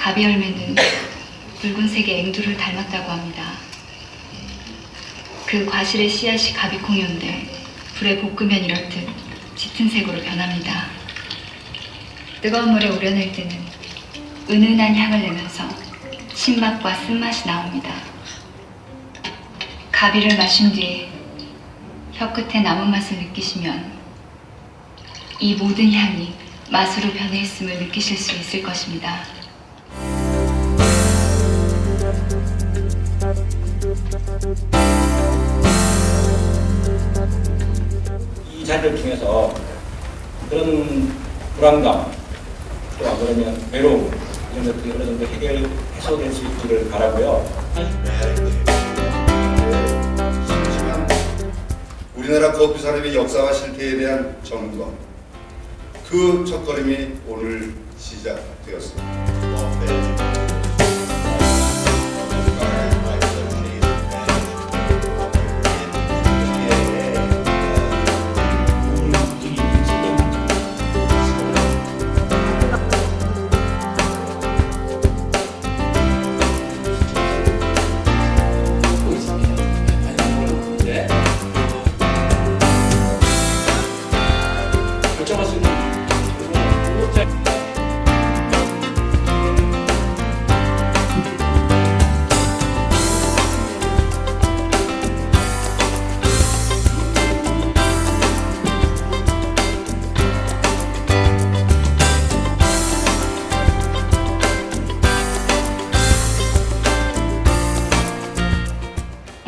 가비 열매는 붉은색의 앵두를 닮았다고 합니다. 그 과실의 씨앗이 가비콩이온데 불에 볶으면 이렇듯 짙은 색으로 변합니다. 뜨거운 물에 우려낼 때는 은은한 향을 내면서 신맛과 쓴맛이 나옵니다. 가비를 마신 뒤에 혀 끝에 남은 맛을 느끼시면 이 모든 향이 맛으로 변해 있음을 느끼실 수 있을 것입니다. 이 자리를 통해서 그런 불안감 또 그러면 외로움 이런 것들이 어느 정도 해결 해소될 수 있기를 바라고요. 우리나라 커피 산업의 역사와 실태에 대한 점검 그 첫걸음이 오늘 시작되었습니다.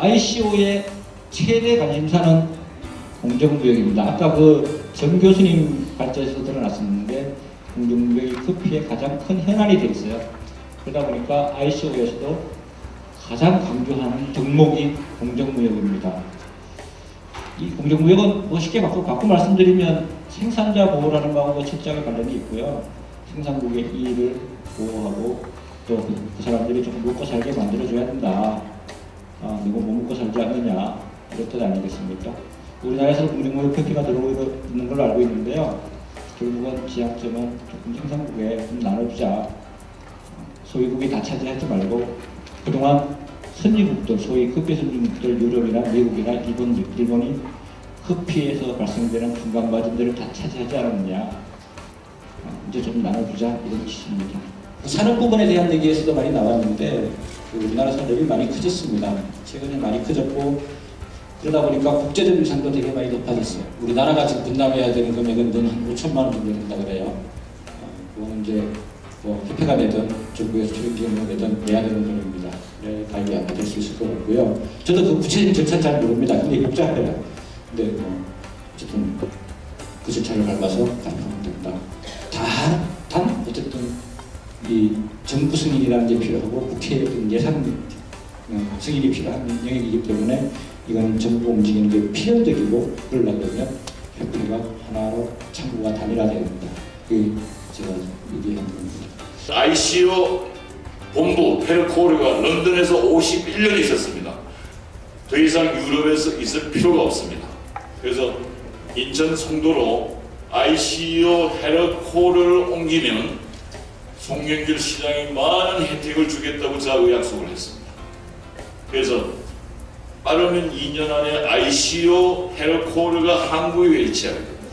ICO의 최대 관심사는 공정무역입니다. 아까 그 정 교수님 발제에서 드러났었는데 공정무역이 커피의 가장 큰 현안이 되어 있어요. 그러다 보니까 ICO에서도 가장 강조하는 덕목이 공정무역입니다. 이 공정무역은 뭐 쉽게 바꿔, 바꿔 말씀드리면 생산자 보호라는 거하고 철저하게 관련이 있고요. 생산국의 이익을 보호하고 또 그 사람들이 좀 먹고 살게 만들어줘야 된다. 아, 누구 못 먹고 살지 않느냐 뜻 아니겠습니까? 우리나라에서 공정무역 커피가 들어오고 있는 걸로 알고 있는데요. 결국은 지향점은 조금 생산국에 좀 나눠주자. 소유국이 다 차지하지 말고 그동안 선진국들, 소위 커피 선진국들 유럽이나 미국이나 일본, 일본이 커피에서 발생되는 중간 과정들을 다 차지하지 않았느냐. 어, 이제 좀 나눠주자 이런 취지입니다. 산업 부분에 대한 얘기에서도 많이 나왔는데 그 우리나라 산업이 많이 커졌습니다. 최근에 많이 커졌고 그러다 보니까 국제적 위상도 되게 많이 높아졌어요. 우리나라가 지금 분담해야 되는 금액은 한 5천만 원 정도 된다 그래요. 어, 그거는 이제 뭐 협회가 되든 정부에서 출연기금을 내든 내야 되는 돈입니다. 네, 가입이 안 될 수 있을 것 같고요. 저도 그 구체적인 절차는 잘 모릅니다. 근데 복잡해요. 근데 뭐 어쨌든 그 절차를 밟아서 가입하면 된다. 다, 단 어쨌든 이 정부 승인이라는 게 필요하고 국회 예산 어, 승인이 필요한 영역이기 때문에 이건 정부 움직이는 게 필연적이고 그러려면 협회가 하나로 창구가 단일화돼야 됩니다. 제가 얘기한 겁니다. ICO 본부 페르코르가 런던에서 51년 있었습니다. 더 이상 유럽에서 있을 필요가 없습니다. 그래서 인천 송도로 ICO 헤르코르를 옮기면 송영길 시장이 많은 혜택을 주겠다고 저하고 약속을 했습니다. 그래서 빠르면 2년 안에 ICO 헤르코르가 한국에 위치하게 됩니다.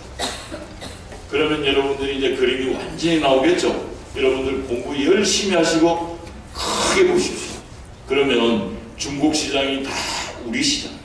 그러면 여러분들이 이제 그림이 완전히 나오겠죠. 여러분들 공부 열심히 하시고 크게 보십시오. 그러면 중국 시장이 다 우리 시장입니다.